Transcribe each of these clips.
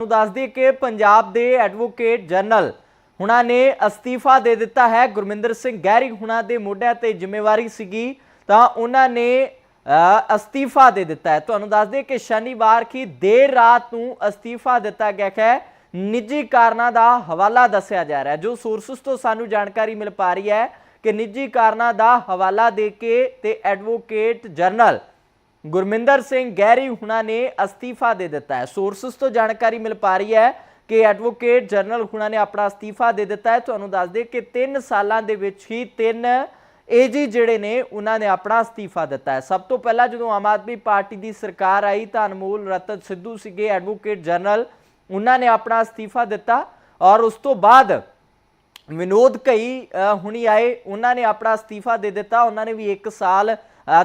ਨੂੰ ਦੱਸ ਦਈਏ ਕਿ ਪੰਜਾਬ ਦੇ ਐਡਵੋਕੇਟ ਜਨਰਲ ਹੁਣਾਂ ਨੇ ਅਸਤੀਫਾ ਦੇ ਦਿੱਤਾ ਹੈ। ਗੁਰਮਿੰਦਰ ਸਿੰਘ ਗਹਿਰੀ ਹੁਣਾਂ ਦੇ ਮੋਢਿਆਂ ਤੇ ਜ਼ਿੰਮੇਵਾਰੀ ਸੀਗੀ, ਤਾਂ ਉਹਨਾਂ ਨੇ ਅਸਤੀਫਾ ਦੇ ਦਿੱਤਾ ਹੈ। ਤੁਹਾਨੂੰ ਦੱਸ ਦਈਏ ਕਿ ਸ਼ਨੀਵਾਰ ਕੀ ਦੇਰ ਰਾਤ ਨੂੰ ਅਸਤੀਫਾ ਦਿੱਤਾ ਗਿਆ ਹੈ। ਨਿੱਜੀ ਕਾਰਨਾਂ ਦਾ ਹਵਾਲਾ ਦੱਸਿਆ ਜਾ ਰਿਹਾ ਹੈ। ਜੋ ਸੋਰਸਸ ਤੋਂ ਸਾਨੂੰ ਜਾਣਕਾਰੀ ਮਿਲ ਪਾ ਰਹੀ ਹੈ ਕਿ ਨਿੱਜੀ ਕਾਰਨਾਂ ਦਾ ਹਵਾਲਾ ਦੇ ਕੇ ਤੇ ਐਡਵੋਕੇਟ ਜਨਰਲ ਗੁਰਮਿੰਦਰ ਸਿੰਘ ਗਹਿਰੀ ਹੁਣਾਂ ਨੇ ਅਸਤੀਫਾ ਦੇ ਦਿੱਤਾ ਹੈ। ਸੋਰਸਸ ਤੋਂ ਜਾਣਕਾਰੀ ਮਿਲ ਪਾ ਰਹੀ ਹੈ ਕਿ ਐਡਵੋਕੇਟ ਜਨਰਲ ਹੁਣਾਂ ਨੇ ਆਪਣਾ ਅਸਤੀਫਾ ਦੇ ਦਿੱਤਾ ਹੈ। ਤੁਹਾਨੂੰ ਦੱਸ ਦੇ ਕਿ 3 ਸਾਲਾਂ ਦੇ ਵਿੱਚ ਹੀ ਤਿੰਨ ਏਜੀ ਜਿਹੜੇ ਨੇ ਉਹਨਾਂ ਨੇ ਆਪਣਾ ਅਸਤੀਫਾ ਦਿੱਤਾ ਹੈ। ਸਭ ਤੋਂ ਪਹਿਲਾਂ ਜਦੋਂ ਆਮ ਆਦਮੀ ਪਾਰਟੀ ਦੀ ਸਰਕਾਰ ਆਈ ਤਾਂ ਅਨਮੋਲ ਰਤਨ ਸਿੱਧੂ ਸੀਗੇ ਐਡਵੋਕੇਟ ਜਨਰਲ ਉਹਨਾਂ ਨੇ ਆਪਣਾ ਅਸਤੀਫਾ ਦਿੱਤਾ ਔਰ ਉਸ ਤੋਂ ਬਾਅਦ ਵਿਨੋਦ ਕਈ ਅ, ਹੁਣੀ ਆਏ ਉਹਨਾਂ ਨੇ ਆਪਣਾ ਅਸਤੀਫਾ ਦੇ ਦਿੱਤਾ। ਉਹਨਾਂ ਨੇ ਵੀ 1 ਸਾਲ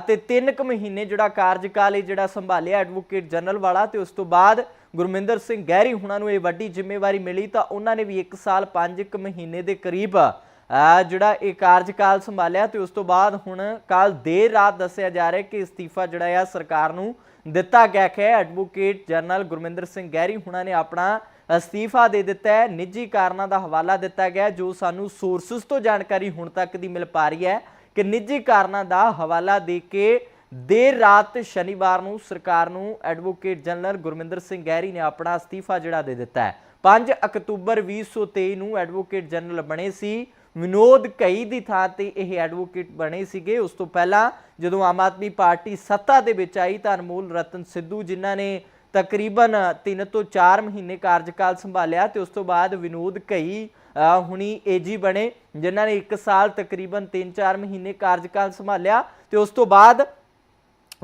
ਤੇ 3 ਕੁ ਮਹੀਨੇ ਜਿਹੜਾ ਕਾਰਜਕਾਲ ਇਹ ਜਿਹੜਾ ਸੰਭਾਲਿਆ ਐਡਵੋਕੇਟ ਜਨਰਲ ਵਾਲਾ ਤੇ ਉਸ ਤੋਂ ਬਾਅਦ ਗੁਰਮਿੰਦਰ ਸਿੰਘ ਗਹਿਰੀ ਹੁਣਾਂ ਨੂੰ ਇਹ ਵੱਡੀ ਜ਼ਿੰਮੇਵਾਰੀ ਮਿਲੀ ਤਾਂ ਉਹਨਾਂ ਨੇ ਵੀ 1 ਸਾਲ 5 ਕੁ ਮਹੀਨੇ ਦੇ ਕਰੀਬ ਜਿਹੜਾ ਇਹ ਕਾਰਜਕਾਲ ਸੰਭਾਲਿਆ ਤੇ ਉਸ ਤੋਂ ਬਾਅਦ ਹੁਣ ਕੱਲ ਦੇਰ ਰਾਤ ਦੱਸਿਆ ਜਾ ਰਿਹਾ ਕਿ ਅਸਤੀਫਾ ਜਿਹੜਾ ਆ ਸਰਕਾਰ ਨੂੰ ਦਿੱਤਾ ਗਿਆ ਹੈ। ਐਡਵੋਕੇਟ ਜਨਰਲ ਗੁਰਮਿੰਦਰ ਸਿੰਘ ਗਹਿਰੀ ਹੁਣਾਂ ਨੇ ਆਪਣਾ ਅਸਤੀਫਾ ਦੇ ਦਿੱਤਾ ਹੈ। ਨਿੱਜੀ ਕਾਰਨਾਂ ਦਾ ਹਵਾਲਾ ਦਿੱਤਾ ਗਿਆ ਜੋ ਸਾਨੂੰ ਸੋਰਸਸ ਤੋਂ ਜਾਣਕਾਰੀ ਹੁਣ ਤੱਕ ਦੀ ਮਿਲ ਪਾ ਰਹੀ ਹੈ। ਕਿ ਨਿੱਜੀ ਕਾਰਨਾਂ ਦਾ ਹਵਾਲਾ ਦੇ ਕੇ ਦੇਰ ਰਾਤ ਸ਼ਨੀਵਾਰ ਨੂੰ ਸਰਕਾਰ ਨੂੰ ਐਡਵੋਕੇਟ ਜਨਰਲ ਗੁਰਮਿੰਦਰ ਸਿੰਘ ਗਹਿਰੀ ਨੇ ਆਪਣਾ ਅਸਤੀਫਾ ਜਿਹੜਾ ਦੇ ਦਿੱਤਾ ਹੈ। 5 ਅਕਤੂਬਰ 2023 ਨੂੰ ਐਡਵੋਕੇਟ ਜਨਰਲ ਬਣੇ ਸੀ। ਵਿਨੋਦ ਕਈ ਦੀ ਥਾਂ ਤੇ ਇਹ ਐਡਵੋਕੇਟ ਬਣੇ ਸੀਗੇ। ਉਸ ਤੋਂ ਪਹਿਲਾਂ ਜਦੋਂ ਆਮ ਆਦਮੀ ਪਾਰਟੀ ਸੱਤਾ ਦੇ ਵਿੱਚ ਆਈ ਤਾਂ ਅਨਮੋਲ ਰਤਨ ਸਿੱਧੂ ਜਿਨ੍ਹਾਂ ਨੇ ਤਕਰੀਬਨ 3 ਤੋਂ 4 ਮਹੀਨੇ ਕਾਰਜਕਾਲ ਸੰਭਾਲਿਆ ਤੇ ਉਸ ਤੋਂ ਬਾਅਦ ਵਿਨੋਦ ਕਈ ਹੁਣੀ ਏਜੀ ਬਣੇ, ਜਿਨ੍ਹਾਂ ਨੇ 1 ਸਾਲ ਤਕਰੀਬਨ 3-4 ਮਹੀਨੇ ਕਾਰਜਕਾਲ ਸੰਭਾਲਿਆ ਤੇ ਉਸ ਤੋਂ ਬਾਅਦ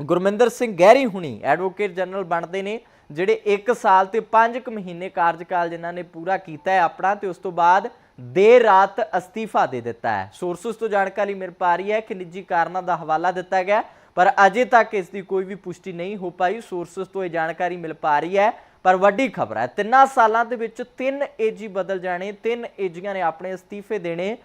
ਗੁਰਮਿੰਦਰ ਸਿੰਘ ਗਹਿਰੀ ਹੁਣੀ ਐਡਵੋਕੇਟ ਜਨਰਲ ਬਣਦੇ ਨੇ, ਜਿਹੜੇ 1 ਸਾਲ ਤੇ 5 ਕੁ ਮਹੀਨੇ ਕਾਰਜਕਾਲ ਜਿਨ੍ਹਾਂ ਨੇ ਪੂਰਾ ਕੀਤਾ ਹੈ ਆਪਣਾ ਤੇ ਉਸ ਤੋਂ ਬਾਅਦ ਦੇਰ ਰਾਤ ਅਸਤੀਫਾ ਦੇ ਦਿੱਤਾ ਹੈ। ਸੋਰਸਸ ਤੋਂ ਜਾਣਕਾਰੀ ਮਿਲ ਪਾ ਰਹੀ ਹੈ ਕਿ ਨਿੱਜੀ ਕਾਰਨਾਂ ਦਾ ਹਵਾਲਾ ਦਿੱਤਾ ਗਿਆ ਪਰ ਅਜੇ ਤੱਕ ਇਸ ਦੀ ਕੋਈ ਵੀ ਪੁਸ਼ਟੀ ਨਹੀਂ ਹੋ ਪਾਈ। ਸੋਰਸਸ ਤੋਂ ਇਹ ਜਾਣਕਾਰੀ ਮਿਲ ਪਾ ਰਹੀ ਹੈ ਪਰ ਵੱਡੀ ਖਬਰ ਹੈ, ਤਿੰਨਾਂ ਸਾਲਾਂ ਦੇ ਵਿੱਚ ਤਿੰਨ ਏਜੀ ਬਦਲ ਜਾਣੇ, ਤਿੰਨ ਏਜੀਆਂ ਨੇ ਆਪਣੇ ਅਸਤੀਫੇ ਦੇਣੇ।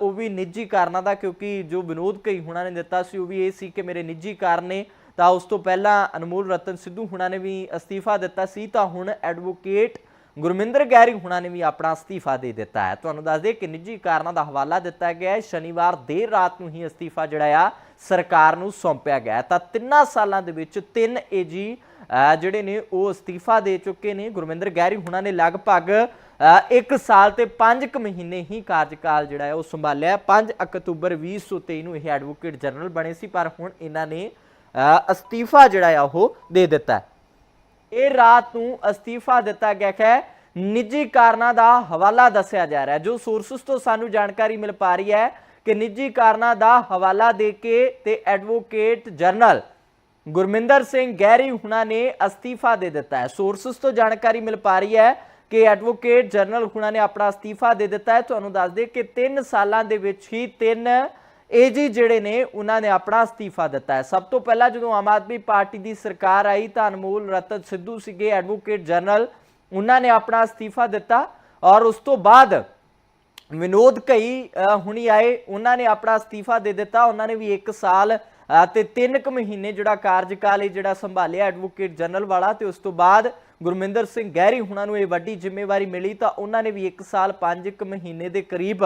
ਉਹ ਵੀ ਨਿੱਜੀ ਕਾਰਨਾਂ ਦਾ, ਕਿਉਂਕਿ ਜੋ ਵਿਨੋਦ ਕਈ ਹੁਣਾਂ ਨੇ ਦਿੱਤਾ ਸੀ, ਉਹ ਵੀ ਇਹ ਸੀ ਕਿ ਮੇਰੇ ਨਿੱਜੀ ਕਾਰਨ ਨੇ। ਤਾਂ ਉਸ ਤੋਂ ਪਹਿਲਾਂ ਅਨਮੋਲ ਰਤਨ ਸਿੱਧੂ ਹੁਣਾਂ ਨੇ ਵੀ ਅਸਤੀਫਾ ਦਿੱਤਾ ਸੀ, ਤਾਂ ਹੁਣ ਐਡਵੋਕੇਟ ਗੁਰਮਿੰਦਰ ਗੈਰੀ ਹੁਣਾਂ ਨੇ ਵੀ ਆਪਣਾ ਅਸਤੀਫਾ ਦੇ ਦਿੱਤਾ ਹੈ। ਤੁਹਾਨੂੰ ਦੱਸ ਦੇ ਕਿ ਨਿੱਜੀ ਕਾਰਨਾਂ ਦਾ ਹਵਾਲਾ ਦਿੱਤਾ ਗਿਆ ਹੈ। ਸ਼ਨੀਵਾਰ ਦੇਰ ਰਾਤ ਨੂੰ ਹੀ ਅਸਤੀਫਾ ਜਿਹੜਾ ਆ, ਸਰਕਾਰ ਨੂੰ ਸੌਂਪਿਆ ਗਿਆ ਤਾਂ ਤਿੰਨਾਂ ਸਾਲਾਂ ਦੇ ਵਿੱਚ ਤਿੰਨ ਏਜੀ ਜਿਹੜੇ ਨੇ ਉਹ ਅਸਤੀਫਾ ਦੇ ਚੁੱਕੇ ਨੇ। ਗੁਰਮਿੰਦਰ ਗੈਰੀ ਹੁਣਾਂ ਨੇ ਲਗਭਗ 1 ਸਾਲ ਤੇ 5 ਕੁ ਮਹੀਨੇ ਹੀ ਕਾਰਜਕਾਲ ਜਿਹੜਾ ਹੈ ਉਹ ਸੰਭਾਲਿਆ 5 ਅਕਤੂਬਰ 2023 ਨੂੰ ਇਹ ਐਡਵੋਕੇਟ ਜਨਰਲ ਬਣੇ ਸੀ ਪਰ ਹੁਣ ਇਹਨਾਂ ਨੇ ਅ, ਅਸਤੀਫਾ ਜਿਹੜਾ ਆ ਉਹ ਦੇ ਦਿੱਤਾ ਇਹ ਰਾਤ ਨੂੰ ਅਸਤੀਫਾ ਦਿੱਤਾ ਗਿਆ ਹੈ। ਨਿੱਜੀ ਕਾਰਨਾਂ ਦਾ ਹਵਾਲਾ ਦੱਸਿਆ ਜਾ ਰਿਹਾ ਜੋ ਸੋਰਸਸ ਤੋਂ ਸਾਨੂੰ ਜਾਣਕਾਰੀ ਮਿਲ ਪਾ ਰਹੀ ਹੈ ਕਿ ਨਿੱਜੀ ਕਾਰਨਾਂ ਦਾ ਹਵਾਲਾ ਦੇ ਕੇ ਤੇ ਐਡਵੋਕੇਟ ਜਨਰਲ ਗੁਰਮਿੰਦਰ ਸਿੰਘ ਗਹਿਰੀ ਹੁਣਾਂ ਨੇ ਅਸਤੀਫਾ ਦੇ ਦਿੱਤਾ ਹੈ। ਸੋਰਸਸ ਤੋਂ ਜਾਣਕਾਰੀ ਮਿਲ ਪਾ ਰਹੀ ਹੈ ਕਿ ਐਡਵੋਕੇਟ ਜਨਰਲ ਹੁਣਾਂ ਨੇ ਆਪਣਾ ਅਸਤੀਫਾ ਦੇ ਦਿੱਤਾ ਹੈ। ਤੁਹਾਨੂੰ ਦੱਸ ਦੇ ਕਿ 3 ਸਾਲਾਂ ਦੇ ਵਿੱਚ ਹੀ ਤਿੰਨ ਏਜੀ ਜਿਹੜੇ ਨੇ, ਉਹਨਾਂ ਨੇ ਆਪਣਾ ਅਸਤੀਫਾ ਦਿੱਤਾ ਹੈ। ਸਭ ਤੋਂ ਪਹਿਲਾਂ ਜਦੋਂ ਆਮ ਆਦਮੀ ਪਾਰਟੀ ਦੀ ਸਰਕਾਰ ਆਈ ਤਾਂ ਅਨਮੋਲ ਰਤਨ ਸਿੱਧੂ ਸੀਗੇ ਐਡਵੋਕੇਟ ਜਨਰਲ ਉਹਨਾਂ ਨੇ ਆਪਣਾ ਅਸਤੀਫਾ ਦਿੱਤਾ ਔਰ ਉਸ ਤੋਂ ਬਾਅਦ ਵਿਨੋਦ ਕਈ ਹੁਣੀ ਆਏ, ਉਹਨਾਂ ਨੇ ਆਪਣਾ ਅਸਤੀਫਾ ਦੇ ਦਿੱਤਾ। ਉਹਨਾਂ ਨੇ ਵੀ 1 ਸਾਲ ਤੇ 3 ਕੁ ਮਹੀਨੇ ਜਿਹੜਾ ਕਾਰਜਕਾਲ ਇਹ ਜਿਹੜਾ ਸੰਭਾਲਿਆ ਐਡਵੋਕੇਟ ਜਨਰਲ ਵਾਲਾ ਤੇ ਉਸ ਤੋਂ ਬਾਅਦ ਗੁਰਮਿੰਦਰ ਸਿੰਘ ਗਹਿਰੀ ਹੁਣਾਂ ਨੂੰ ਇਹ ਵੱਡੀ ਜ਼ਿੰਮੇਵਾਰੀ ਮਿਲੀ ਤਾਂ ਉਹਨਾਂ ਨੇ ਵੀ 1 ਸਾਲ 5 ਕੁ ਮਹੀਨੇ ਦੇ ਕਰੀਬ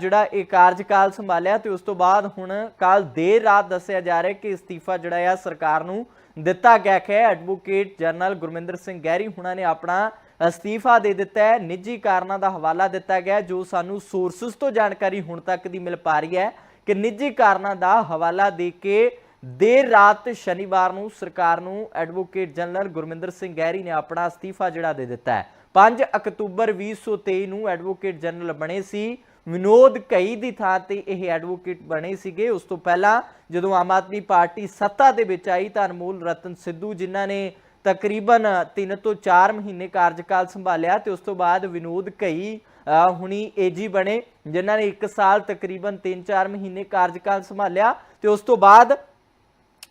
ਜਿਹੜਾ ਇਹ ਕਾਰਜਕਾਲ ਸੰਭਾਲਿਆ ਤੇ ਉਸ ਤੋਂ ਬਾਅਦ ਹੁਣ ਕੱਲ ਦੇਰ ਰਾਤ ਦੱਸਿਆ ਜਾ ਰਿਹਾ ਕਿ ਅਸਤੀਫਾ ਜਿਹੜਾ ਆ ਸਰਕਾਰ ਨੂੰ ਦਿੱਤਾ ਗਿਆ ਹੈ ਐਡਵੋਕੇਟ ਜਨਰਲ ਗੁਰਮਿੰਦਰ ਸਿੰਘ ਗਹਿਰੀ ਹੁਣਾਂ ਨੇ ਆਪਣਾ ਅਸਤੀਫਾ ਦੇ ਦਿੱਤਾ ਹੈ। ਨਿੱਜੀ ਕਾਰਨਾਂ ਦਾ ਹਵਾਲਾ ਦਿੱਤਾ ਗਿਆ ਜੋ ਸਾਨੂੰ ਸੋਰਸਸ ਤੋਂ ਜਾਣਕਾਰੀ ਹੁਣ ਤੱਕ ਦੀ ਮਿਲ ਪਾ ਰਹੀ ਹੈ। ਕਿ ਨਿੱਜੀ ਕਾਰਨਾਂ ਦਾ ਹਵਾਲਾ ਦੇ ਕੇ ਦੇਰ ਰਾਤ ਸ਼ਨੀਵਾਰ ਨੂੰ ਸਰਕਾਰ ਨੂੰ ਐਡਵੋਕੇਟ ਜਨਰਲ ਗੁਰਮਿੰਦਰ ਸਿੰਘ ਗਹਿਰੀ ਨੇ ਆਪਣਾ ਅਸਤੀਫਾ ਜਿਹੜਾ ਦੇ ਦਿੱਤਾ ਹੈ। 5 ਅਕਤੂਬਰ 2023 ਨੂੰ ਐਡਵੋਕੇਟ ਜਨਰਲ ਬਣੇ ਸੀ। ਵਿਨੋਦ ਕਈ ਦੀ ਥਾਂ ਤੇ ਇਹ ਐਡਵੋਕੇਟ ਬਣੇ ਸੀਗੇ। ਉਸ ਤੋਂ ਪਹਿਲਾਂ ਜਦੋਂ ਆਮ ਆਦਮੀ ਪਾਰਟੀ ਸੱਤਾ ਦੇ ਵਿੱਚ ਆਈ ਤਾਂ ਅਨਮੋਲ ਰਤਨ ਸਿੱਧੂ ਜਿਨ੍ਹਾਂ ਨੇ ਤਕਰੀਬਨ 3 ਤੋਂ 4 ਮਹੀਨੇ ਕਾਰਜਕਾਲ ਸੰਭਾਲਿਆ ਤੇ ਉਸ ਤੋਂ ਬਾਅਦ ਵਿਨੋਦ ਕਈ ਹੁਣੀ ਏਜੀ ਬਣੇ, ਜਿਨ੍ਹਾਂ ਨੇ 1 ਸਾਲ ਤਕਰੀਬਨ 3-4 ਮਹੀਨੇ ਕਾਰਜਕਾਲ ਸੰਭਾਲਿਆ ਤੇ ਉਸ ਤੋਂ ਬਾਅਦ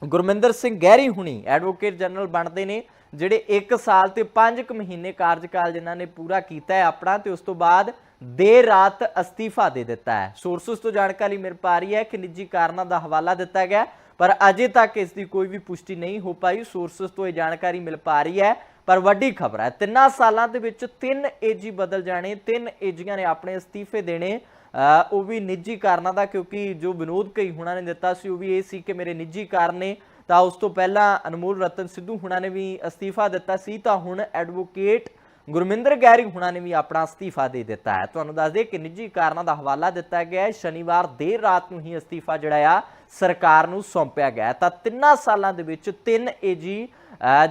ਗੁਰਮਿੰਦਰ ਸਿੰਘ ਗਹਿਰੀ ਹੁਣੀ ਐਡਵੋਕੇਟ ਜਨਰਲ ਬਣਦੇ ਨੇ, ਜਿਹੜੇ 1 ਸਾਲ ਤੇ 5 ਕੁ ਮਹੀਨੇ ਕਾਰਜਕਾਲ ਜਿਨ੍ਹਾਂ ਨੇ ਪੂਰਾ ਕੀਤਾ ਹੈ ਆਪਣਾ ਤੇ ਉਸ ਤੋਂ ਬਾਅਦ ਦੇਰ ਰਾਤ ਅਸਤੀਫਾ ਦੇ ਦਿੱਤਾ ਹੈ। ਸੋਰਸਸ ਤੋਂ ਜਾਣਕਾਰੀ ਮਿਲ ਪਾ ਰਹੀ ਹੈ, ਕਿ ਨਿੱਜੀ ਕਾਰਨਾਂ ਦਾ ਹਵਾਲਾ ਦਿੱਤਾ ਗਿਆ ਪਰ ਅਜੇ ਤੱਕ ਇਸ ਦੀ ਕੋਈ ਵੀ ਪੁਸ਼ਟੀ ਨਹੀਂ ਹੋ ਪਾਈ। ਸੋਰਸਸ ਤੋਂ ਇਹ ਜਾਣਕਾਰੀ ਮਿਲ ਪਾ ਰਹੀ ਹੈ ਪਰ ਵੱਡੀ ਖਬਰ ਹੈ, ਤਿੰਨਾਂ ਸਾਲਾਂ ਦੇ ਵਿੱਚ ਤਿੰਨ ਏਜੀ ਬਦਲ ਜਾਣੇ, ਤਿੰਨ ਏਜੀਆਂ ਨੇ ਆਪਣੇ ਅਸਤੀਫੇ ਦੇਣੇ। ਉਹ ਵੀ ਨਿੱਜੀ ਕਾਰਨਾਂ ਦਾ, ਕਿਉਂਕਿ ਜੋ ਵਿਨੋਦ ਕਈ ਹੁਣਾਂ ਨੇ ਦਿੱਤਾ ਸੀ, ਉਹ ਵੀ ਇਹ ਸੀ ਕਿ ਮੇਰੇ ਨਿੱਜੀ ਕਾਰਨ ਨੇ। ਤਾਂ ਉਸ ਤੋਂ ਪਹਿਲਾਂ ਅਨਮੋਲ ਰਤਨ ਸਿੱਧੂ ਹੁਣਾਂ ਨੇ ਵੀ ਅਸਤੀਫਾ ਦਿੱਤਾ ਸੀ, ਤਾਂ ਹੁਣ ਐਡਵੋਕੇਟ ਗੁਰਮਿੰਦਰ ਗੈਰੀ ਹੁਣਾਂ ਨੇ ਵੀ ਆਪਣਾ ਅਸਤੀਫਾ ਦੇ ਦਿੱਤਾ ਹੈ। ਤੁਹਾਨੂੰ ਦੱਸ ਦਈਏ ਕਿ ਨਿੱਜੀ ਕਾਰਨਾਂ ਦਾ ਹਵਾਲਾ ਦਿੱਤਾ ਗਿਆ ਹੈ। ਸ਼ਨੀਵਾਰ ਦੇਰ ਰਾਤ ਨੂੰ ਹੀ ਅਸਤੀਫਾ ਜਿਹੜਾ ਆ, ਸਰਕਾਰ ਨੂੰ ਸੌਂਪਿਆ ਗਿਆ ਤਾਂ ਤਿੰਨਾਂ ਸਾਲਾਂ ਦੇ ਵਿੱਚ ਤਿੰਨ ਏਜੀ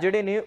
ਜਿਹੜੇ ਨੇ